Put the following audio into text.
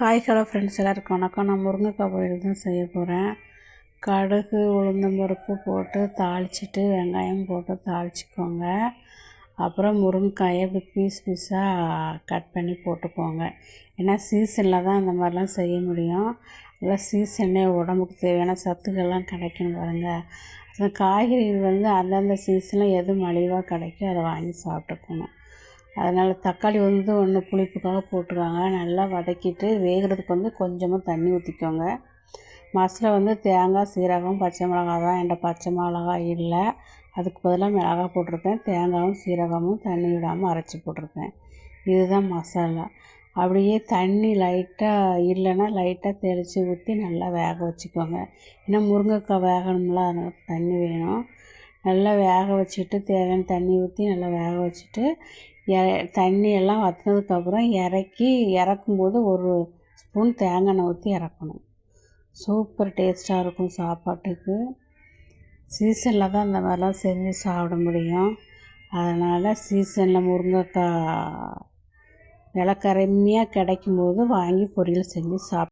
Hi hello friends எல்லாருக்கும் வணக்கம். நான் முருங்கைக்காய் பொரியல் தான் செய்ய போகிறேன் கடுகு உளுந்தம்பருப்பு போட்டு தாளிச்சிட்டு வெங்காயம் போட்டு தாளிச்சிக்கோங்க. அப்புறம் முருங்கைக்காயை இப்படி பீஸ் பீஸாக கட் பண்ணி போட்டுக்கோங்க. ஏன்னா சீசனில் தான் அந்த மாதிரிலாம் செய்ய முடியும். நல்லா சீசனே உடம்புக்கு தேவையான சத்துக்கள்லாம் கிடைக்கும் பாருங்கள் அந்த காய்கறிகள் வந்து அந்தந்த சீசனில் எது மலிவாக கிடைக்கும் அதை வாங்கி சாப்பிட்டுக்கணும். அதனால் தக்காளி வந்து ஒன்று புளிப்புக்காக போட்டுருக்காங்க நல்லா வதக்கிட்டு வேகிறதுக்கு வந்து கொஞ்சமாக தண்ணி ஊற்றிக்கோங்க மசாலா வந்து தேங்காய் சீரகம் பச்சை மிளகா தான். என்கிட்ட பச்சை மிளகா இல்லை. அதுக்கு பதிலாக மிளகா போட்டிருக்கேன் தேங்காயும் சீரகமும் தண்ணி விடாமல் அரைச்சி போட்டிருக்கேன் இதுதான் மசாலா. அப்படியே தண்ணி லைட்டாக இல்லைன்னா லைட்டாக தெளித்து ஊற்றி நல்லா வேக வச்சுக்கோங்க. ஏன்னா முருங்கைக்காய் வேகணும்ல அதனால் தண்ணி வேணும். நல்லா வேக வச்சுட்டு தேவையான தண்ணி ஊற்றி நல்லா வேக வச்சுட்டு தண்ணியெல்லாம் வற்றினதுக்கப்புறம் இறக்கி இறக்கும்போது ஒரு ஸ்பூன் தேங்காய் எண்ணெய் ஊற்றி இறக்கணும் சூப்பர் டேஸ்ட்டாக இருக்கும் சாப்பாட்டுக்கு. சீசனில் தான் இந்த மாதிரிலாம் செஞ்சு சாப்பிட முடியும். அதனால் சீசனில் முருங்கைக்காய் விலை கம்மியாக கிடைக்கும்போது வாங்கி பொரியல் செஞ்சு சாப்